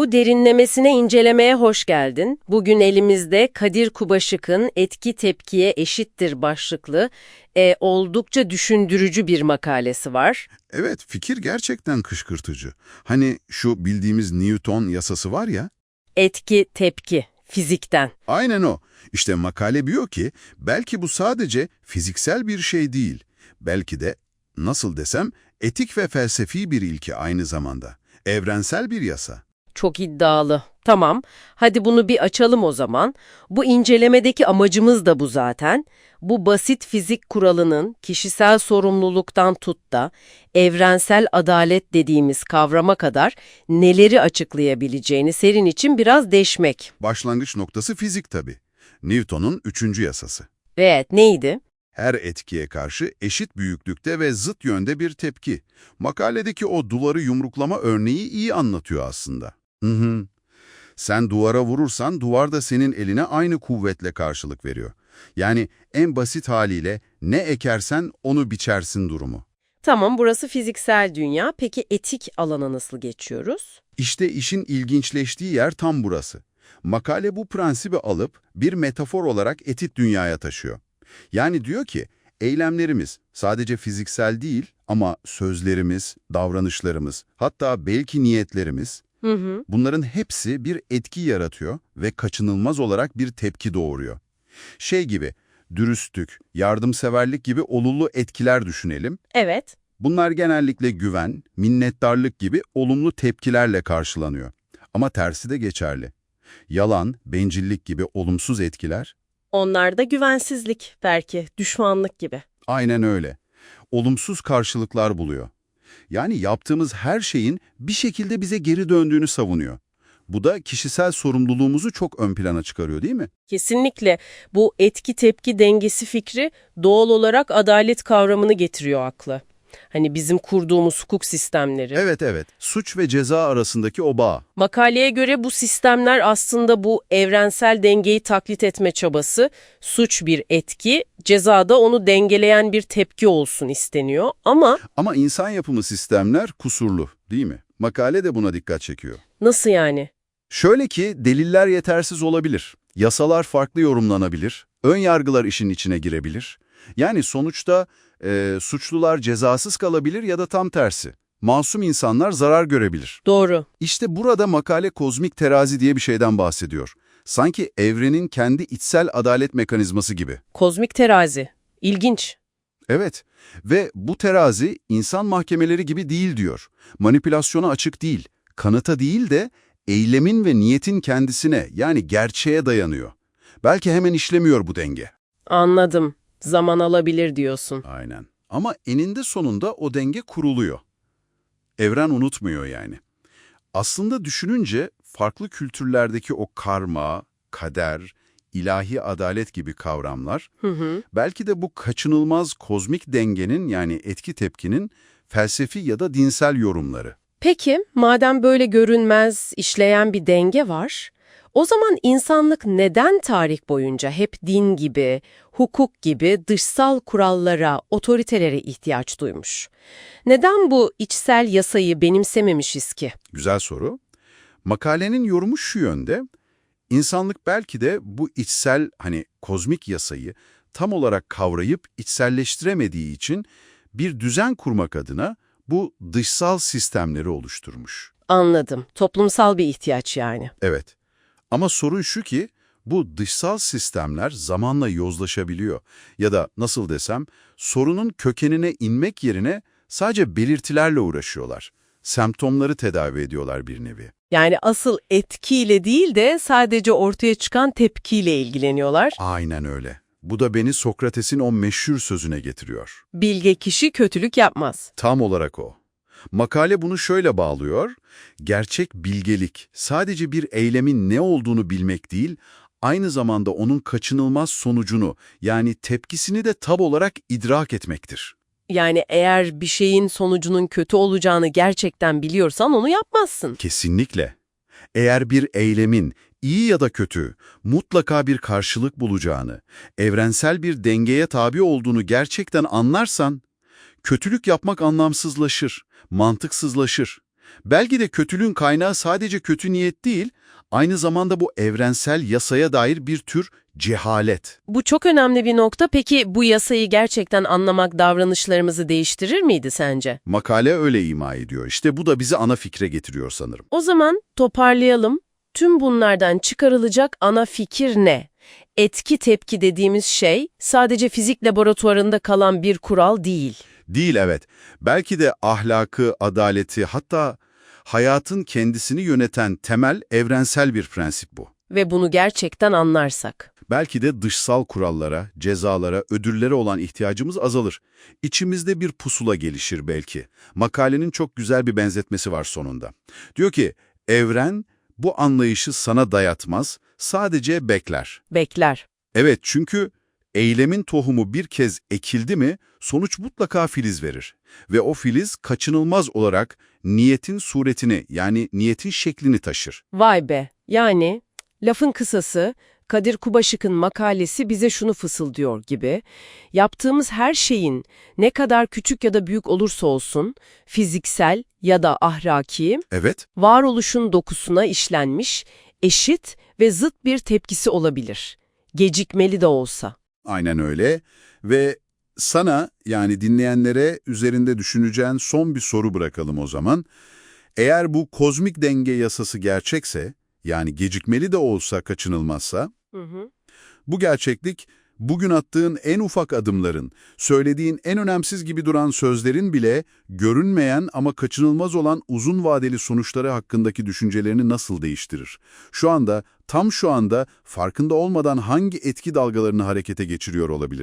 Bu derinlemesine incelemeye hoş geldin. Bugün elimizde Kadir Kubaşık'ın Etki Tepkiye Eşittir başlıklı e, oldukça düşündürücü bir makalesi var. Evet, fikir gerçekten kışkırtıcı. Hani şu bildiğimiz Newton yasası var ya, Etki Tepki, fizikten. aynen o. İşte makale diyor ki, belki bu sadece fiziksel bir şey değil. Belki de, nasıl desem, etik ve felsefi bir ilke aynı zamanda. Evrensel bir yasa. Çok iddialı. Tamam, hadi bunu bir açalım o zaman. Bu incelemedeki amacımız da bu zaten. Bu basit fizik kuralının kişisel sorumluluktan tut da evrensel adalet dediğimiz kavrama kadar neleri açıklayabileceğini serin için biraz deşmek. Başlangıç noktası fizik tabii. Newton'un üçüncü yasası. Evet, neydi? Her etkiye karşı eşit büyüklükte ve zıt yönde bir tepki. Makaledeki o duvarı yumruklama örneği iyi anlatıyor aslında. Hı hı. Sen duvara vurursan duvar da senin eline aynı kuvvetle karşılık veriyor. Yani en basit haliyle ne ekersen onu biçersin durumu. Tamam, burası fiziksel dünya. Peki etik alana nasıl geçiyoruz? İşte işin ilginçleştiği yer tam burası. Makale bu prensibi alıp bir metafor olarak etik dünyaya taşıyor. Yani diyor ki, eylemlerimiz sadece fiziksel değil ama sözlerimiz, davranışlarımız, hatta belki niyetlerimiz, Hı hı. bunların hepsi bir etki yaratıyor ve kaçınılmaz olarak bir tepki doğuruyor. Şey gibi, dürüstlük, yardımseverlik gibi olumlu etkiler düşünelim. Evet. Bunlar genellikle güven, minnettarlık gibi olumlu tepkilerle karşılanıyor. Ama tersi de geçerli. Yalan, bencillik gibi olumsuz etkiler Onlar da güvensizlik belki, düşmanlık gibi. aynen öyle. Olumsuz karşılıklar buluyor. Yani yaptığımız her şeyin bir şekilde bize geri döndüğünü savunuyor. Bu da kişisel sorumluluğumuzu çok ön plana çıkarıyor değil mi? Kesinlikle bu etki tepki dengesi fikri doğal olarak adalet kavramını getiriyor akla. Hani bizim kurduğumuz hukuk sistemleri. Evet evet, suç ve ceza arasındaki o bağ. Makaleye göre bu sistemler aslında bu evrensel dengeyi taklit etme çabası, suç bir etki, cezada onu dengeleyen bir tepki olsun isteniyor. Ama Ama insan yapımı sistemler kusurlu değil mi? Makale de buna dikkat çekiyor. nasıl yani? Şöyle ki deliller yetersiz olabilir, yasalar farklı yorumlanabilir, ön yargılar işin içine girebilir. Yani sonuçta e, suçlular cezasız kalabilir ya da tam tersi. Masum insanlar zarar görebilir. Doğru. İşte burada makale kozmik terazi diye bir şeyden bahsediyor. Sanki evrenin kendi içsel adalet mekanizması gibi. Kozmik terazi. İlginç. Evet ve bu terazi insan mahkemeleri gibi değil diyor. Manipülasyona açık değil, kanıta değil de eylemin ve niyetin kendisine yani gerçeğe dayanıyor. Belki hemen işlemiyor bu denge. Anladım. Zaman alabilir diyorsun. Aynen. Ama eninde sonunda o denge kuruluyor. Evren unutmuyor yani. Aslında düşününce farklı kültürlerdeki o karma, kader, ilahi adalet gibi kavramlar Hı hı. belki de bu kaçınılmaz kozmik dengenin yani etki tepkinin felsefi ya da dinsel yorumları. Peki, madem böyle görünmez, işleyen bir denge var, o zaman insanlık neden tarih boyunca hep din gibi, hukuk gibi dışsal kurallara, otoritelere ihtiyaç duymuş? Neden bu içsel yasayı benimsememişiz ki? Güzel soru. Makalenin yorumu şu yönde. İnsanlık belki de bu içsel hani kozmik yasayı tam olarak kavrayıp içselleştiremediği için bir düzen kurmak adına bu dışsal sistemleri oluşturmuş. Anladım. Toplumsal bir ihtiyaç yani. Evet. Ama sorun şu ki bu dışsal sistemler zamanla yozlaşabiliyor. Ya da nasıl desem sorunun kökenine inmek yerine sadece belirtilerle uğraşıyorlar. Semptomları tedavi ediyorlar bir nevi. Yani asıl etkiyle değil de sadece ortaya çıkan tepkiyle ilgileniyorlar. Aynen öyle. Bu da beni Sokrates'in o meşhur sözüne getiriyor. Bilge kişi kötülük yapmaz. Tam olarak o. Makale bunu şöyle bağlıyor. Gerçek bilgelik sadece bir eylemin ne olduğunu bilmek değil, aynı zamanda onun kaçınılmaz sonucunu yani tepkisini de tab olarak idrak etmektir. Yani eğer bir şeyin sonucunun kötü olacağını gerçekten biliyorsan onu yapmazsın. Kesinlikle. Eğer bir eylemin iyi ya da kötü mutlaka bir karşılık bulacağını, evrensel bir dengeye tabi olduğunu gerçekten anlarsan, kötülük yapmak anlamsızlaşır, mantıksızlaşır. Belki de kötülüğün kaynağı sadece kötü niyet değil, aynı zamanda bu evrensel yasaya dair bir tür cehalet. Bu çok önemli bir nokta. Peki bu yasayı gerçekten anlamak davranışlarımızı değiştirir miydi sence? Makale öyle ima ediyor. İşte bu da bizi ana fikre getiriyor sanırım. O zaman toparlayalım. Tüm bunlardan çıkarılacak ana fikir ne? Etki tepki dediğimiz şey sadece fizik laboratuvarında kalan bir kural değil. Değil evet. Belki de ahlakı, adaleti hatta hayatın kendisini yöneten temel evrensel bir prensip bu. Ve bunu gerçekten anlarsak. Belki de dışsal kurallara, cezalara, ödüllere olan ihtiyacımız azalır. İçimizde bir pusula gelişir belki. Makalenin çok güzel bir benzetmesi var sonunda. Diyor ki, evren bu anlayışı sana dayatmaz, sadece bekler. Bekler. Evet çünkü eylemin tohumu bir kez ekildi mi sonuç mutlaka filiz verir. Ve o filiz kaçınılmaz olarak niyetin suretini yani niyetin şeklini taşır. Vay be. Yani lafın kısası Kadir Kubaşık'ın makalesi bize şunu fısıldıyor gibi. Yaptığımız her şeyin ne kadar küçük ya da büyük olursa olsun fiziksel ya da ahlaki Evet, varoluşun dokusuna işlenmiş eşit ve zıt bir tepkisi olabilir. Gecikmeli de olsa. Aynen öyle. Ve sana yani dinleyenlere üzerinde düşüneceğin son bir soru bırakalım o zaman. Eğer bu kozmik denge yasası gerçekse, yani gecikmeli de olsa kaçınılmazsa, Hı hı. Bu gerçeklik, bugün attığın en ufak adımların, söylediğin en önemsiz gibi duran sözlerin bile görünmeyen ama kaçınılmaz olan uzun vadeli sonuçları hakkındaki düşüncelerini nasıl değiştirir? Şu anda, tam şu anda farkında olmadan hangi etki dalgalarını harekete geçiriyor olabilir?